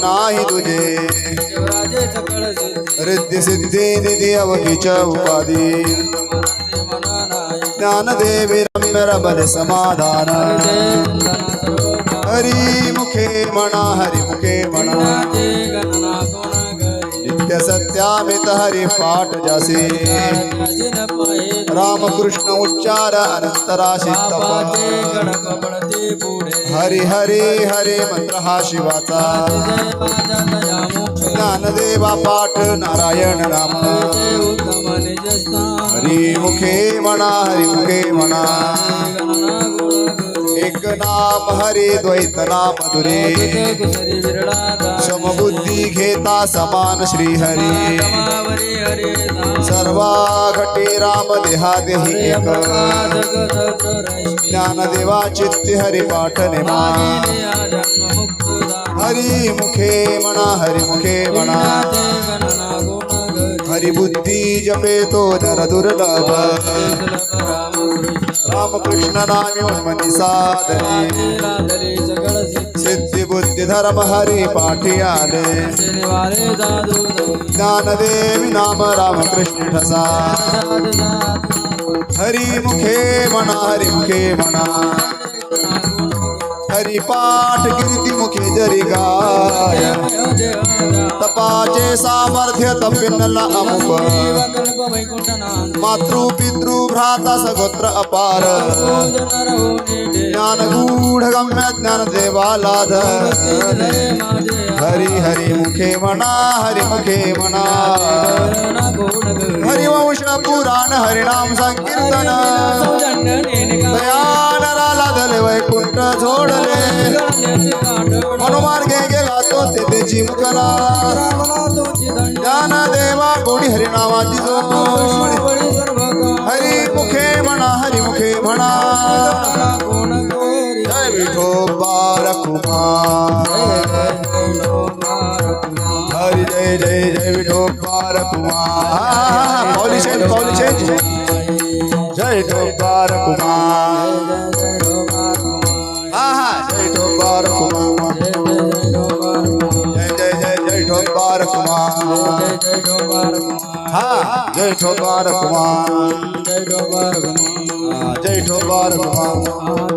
नाही तुझे. रिद्धी सिद्धी निधी अवधीच्या उपाधी. ज्ञानदेवी रम्य रमन समाधान. हरी मुखे म्हणा हरी मुखे म्हणा नित्य सत्यामित हरि पाठ जासे। रामकृष्ण उच्चार अनंतराशी हरि हरे हरे मंत्र हा शिवाचा। ज्ञानदेवा पाठ नारायण राम। हरी मुखे म्हणा हरी मुखे म्हणा एक नाम हरे द्वैत नाम दुरे घेता समान श्री हरि। सर्वा घटे राम देहादे एक। चित्त हरि पाठ मा हरि मुखे मना हरि मुखे मना हरिबुद्धि जपे तो नर दुर्लभ। रामकृष्ण नामी मनी साधरी बुद्धी धर्म हरी पाठी आले ज्ञानदेवी नाम रामकृष्ण ठसा। साध साध हरी मुखे म्हणा हरी मुखे म्हणा हरी पाठ कीर्ती मुखी जरी गाय। तपाचे सामर्थ्य तपिनला अमुक। मातृ पितृ भ्राता सगोत्र अपार। ज्ञान गूढ गम्य ज्ञान देवाला हरी हरी मुखे म्हणा हरी मुखे म्हणा हरिवंश पुराण हरिनाम संकीर्तन। सौजन्य साधले वैकुंठ जोडले. हनुमान घे गेला तो तेची मुकला ज्ञान देवा कोणी हरिनामाची जोड. हरी मुखे म्हणा हरी मुखे म्हणा. जय विठोबा रखुमा हरी जय जय जय विठोबा रखुमा पॉलिशन पॉलिशन जय ठोबा रखुमा જય ઢોબાર હા જય ઢોબાર ભગવાન જય ઢોબાર ભગવાન જય ઢોબાર ભગવાન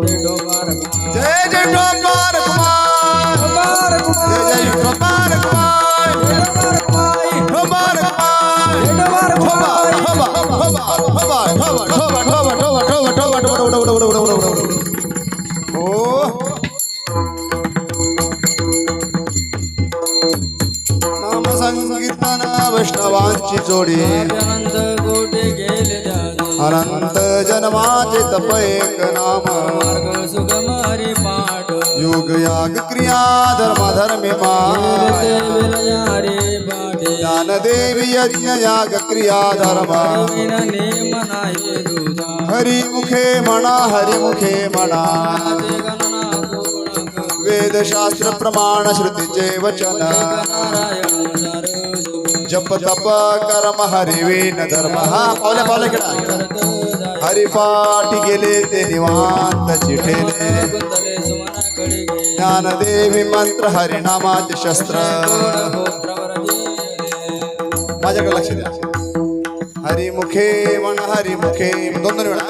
જય ઢોબાર જય જય ઢોબાર ભગવાન જય જય ઢોબાર ભગવાન ઢોબાર ભગવાન ઢોબાર ભગવાન ઢોબાર ભગવાન ભગવાન ભગવાન वैष्णवांची जोडी. अनंत कोटी गेले अनंत जन्माचे तप एक नाम. मार्ग सुगम हरी पाठ योग याग क्रिया धर्म धर्मी माय. हरी पाठे ज्ञानदेवी यज्ञ याग क्रिया धर्म. हरी मुखे म्हणा हरी मुखे म्हणा ते वेद शास्त्र प्रमाण श्रुतीचे वचन. जप तप कर्म हरी विन धर्म। हा, पावले पावले किडा हरिपाठी गेले ते निवांत चिठेले। सुमन कडी गे ज्ञानदेवी मंत्र हरिनामाचे शस्त्र। माझ्याकडे लक्ष द्या। हरी मुखे म्हण हरी मुखे दोन दोन वेळा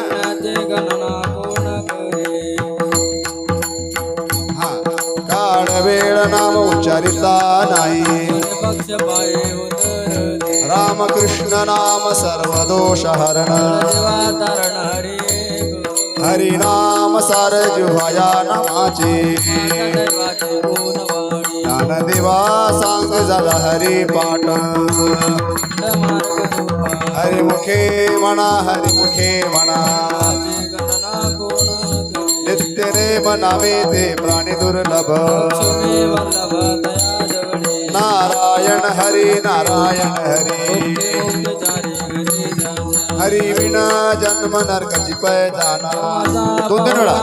हा, काळ, वेळ, नाम उच्चारिता नाही. राम कृष्ण नाम सर्वदोषहरण। तारण हरे हरिनाम सारजुवाया नामाचे। ज्ञानदेवा सांग झाला हरी पाठ। हरिमुखे म्हणा हरिमुखे म्हणा नित्य रे म्हणावे ते प्राणी दुर्लभ। नारायण हरे नारायण हरे हरी विना जन्म नरकची पैदाना दोन तीन वेळा।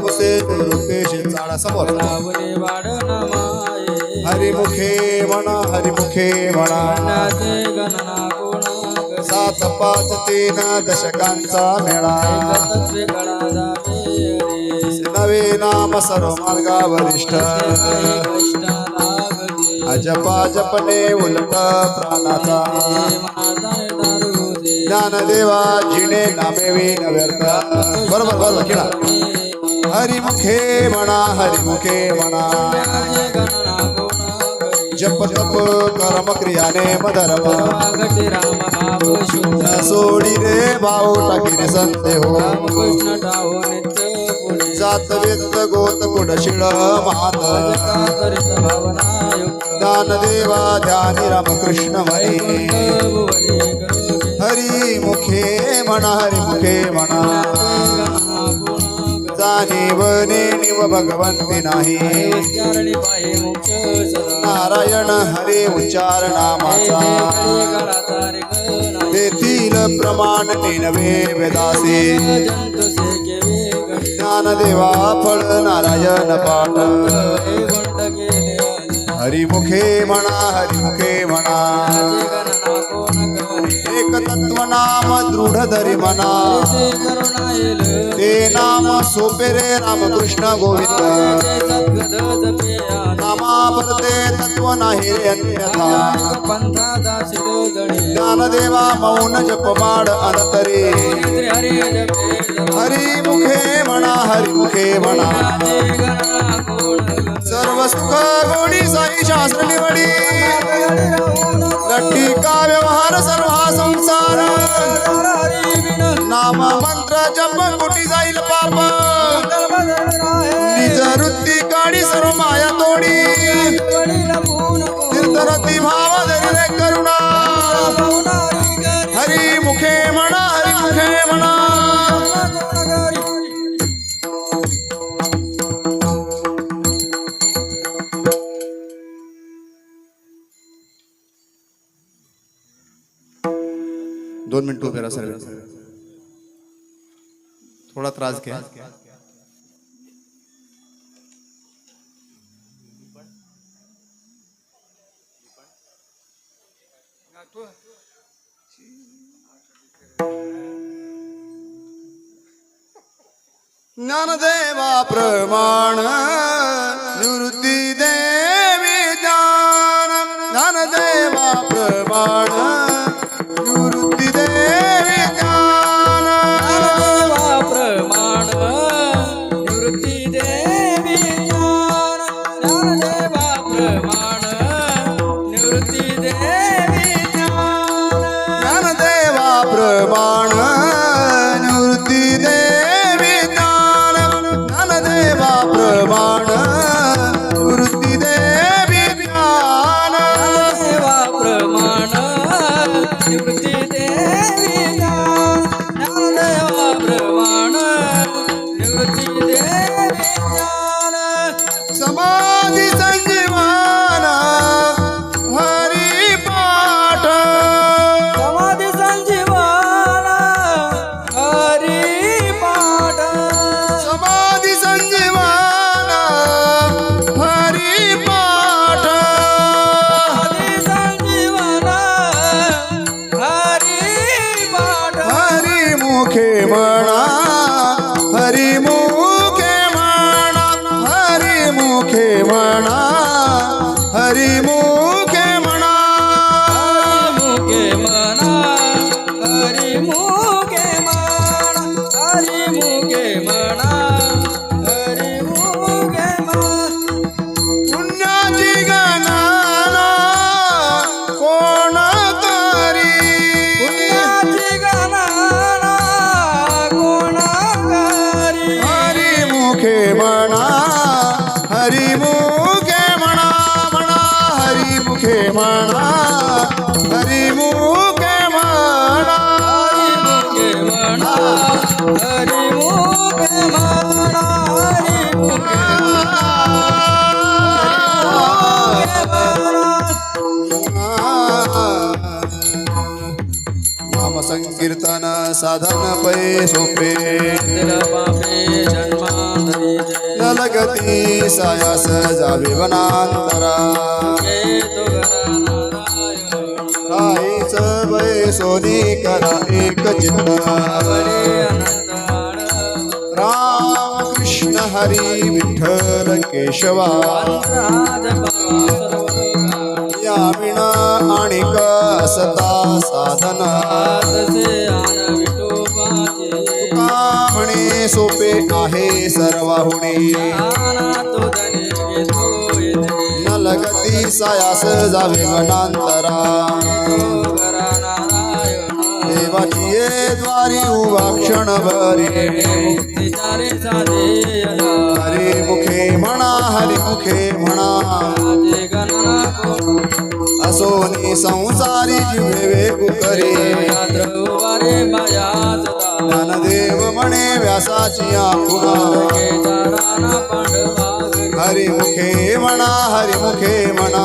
पुसे रुपेश चाळा समोर। हरिमुखे म्हणा हरिमुखे म्हणा सात पाच तीन दशकांचा मेळा। नवे नाम सर्व मार्गा वरिष्ठ अजपा जपने उलट प्राणाचा. ज्ञानदेवा जिने नामे विन बरोबर बरोबर खेळा हरिमुखे म्हणा हरिमुखे म्हणा. जप तप कर्म क्रियाने राम भाव शुद्ध न सोडी रे भाऊ टाकी रे संते हो। नित्य जात वेद गोत महात कातरित भावना युक्त। ज्ञानदेवा ध्यानी रामकृष्ण म्हणे भुवनी गरुडे हरी मुखे म्हणा हरी मुखे म्हणा गुण जाणीव नेणीव भगवंती नाही नारायण हरे उच्चार नामाचा। गळाचा रे गणा तेथील प्रमाण नेनवे वेदासे। ज्ञानदेवा फळ नारायण पाठ. हरिमुखे म्हणा हरिमुखे म्हणा। नाम दृढ धरी म्हणा ते नाम सोपे रे रामकृष्ण गोविंद। ते तत्व नाही रे अन्यथा। पंथा ज्ञानदेवा मौन जप माड अनतरी। हरी मुखे म्हणा हरी मुखे म्हणा माझे सर्व सुख गोडी साई शास्त्र निवडी लट्टी का व्यवहार सर्व हा संसार नाम मंत्र जप कुटी जाईल पाप। निज वृत्ती काढी सर्व माया तोडी तीर्थरती भाव थोडा त्रास ज्ञानदेवा प्रमाण Long is संकीर्तन साधन पै सोपे नलगती सायास जावे वनांतरा। वै सोनी करा एक चित्त राम कृष्ण हरी विठ्ठल केशवा। यामिना आणि कसता साधना। म्हणे सोपे आहे सर्वाहुणे। न लगती सायास जावे मनांतरा देवाची ये द्वारी उभा भरी हरे मुखे म्हणा हरे मुखे म्हणा. असो नि संसारी जिवे कुकरी ज्ञानदेव म्हणे व्यासाची आपुरा हरिमुखे म्हणा हरिमुखे म्हणा.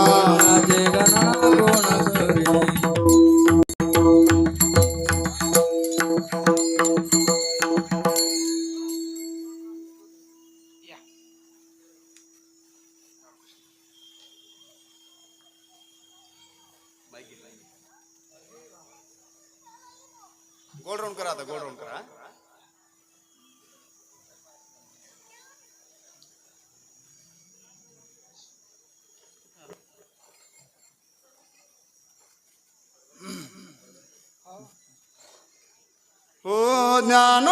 ಜ್ಞಾನ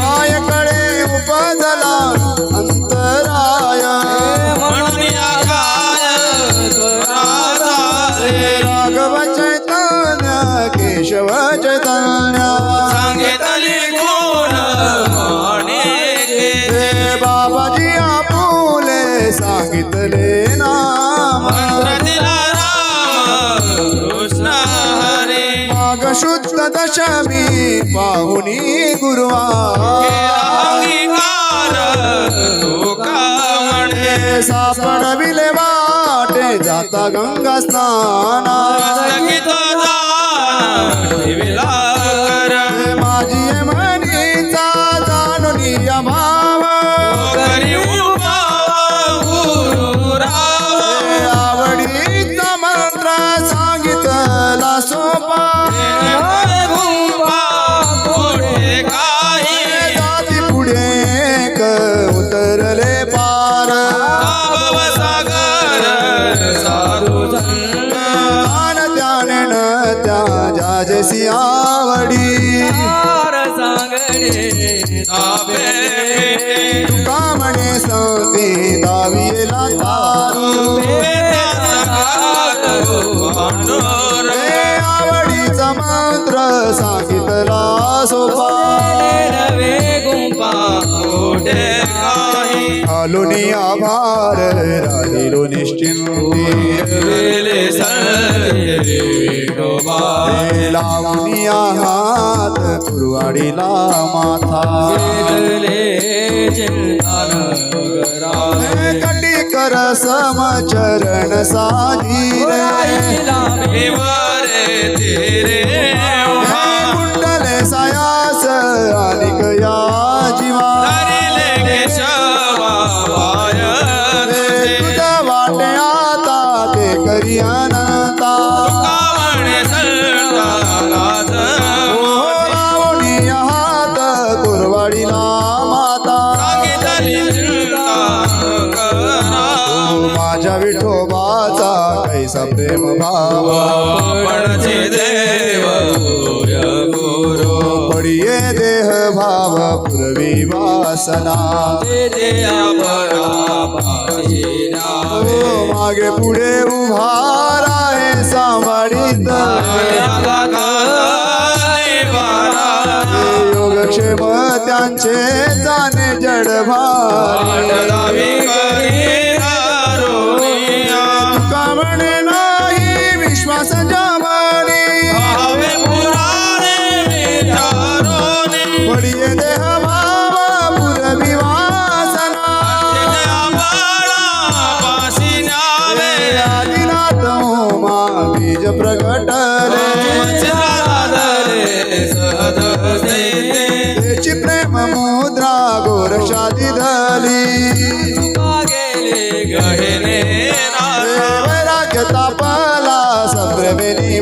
হরে पाहुणी गुरुवा सापडविले वाटे जाता गंगा स्नाना माझी तुका म्हणे सौते दाविला रे आवडीचा मात्र सांगितला सोपा गुंपा घालून आभार राहिलो निश्चिंत लावून आहात गुरुवाडीला माथा कटी कर समचरण साधी तेरे कुंडल सायास आणि पडिला माता. माझ्या विठोबाचा कैसा प्रेम भाव. पडिये देह भाव पुरवी वासना. हो, मागे पुढे उभारा हे सांभाळीत. जाणे जडभार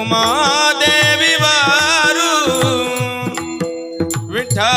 ఉమాదేవి వారు విఠా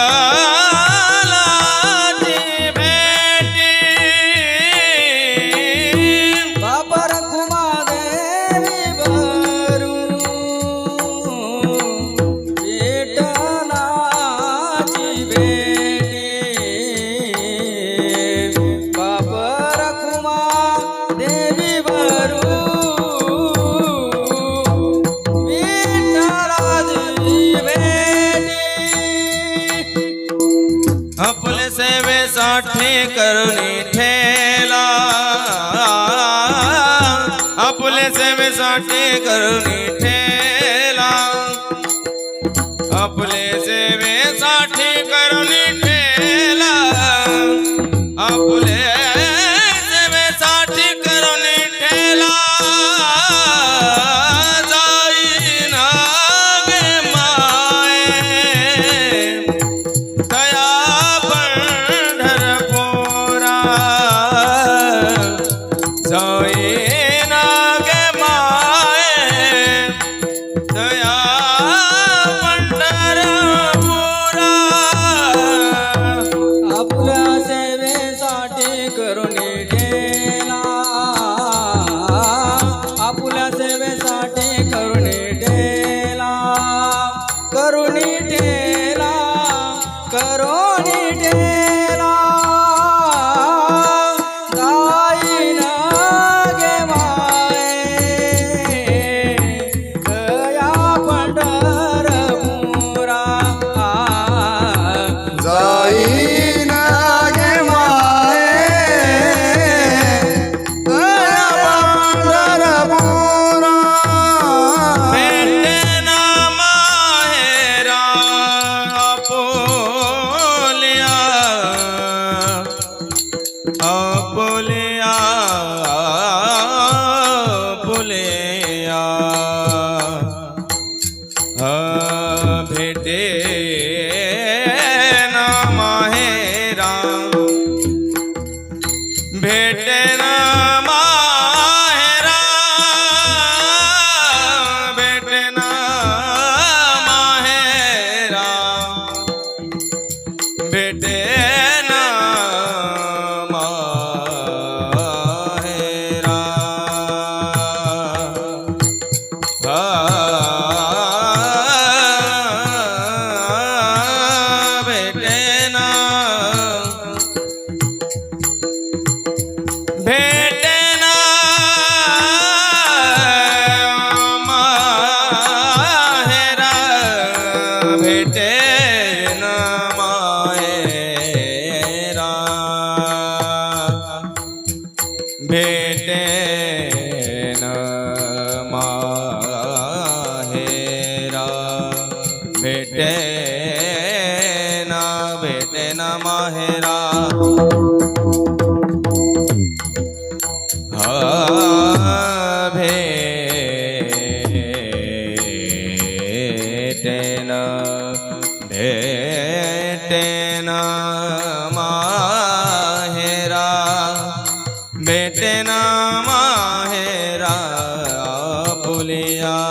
ডে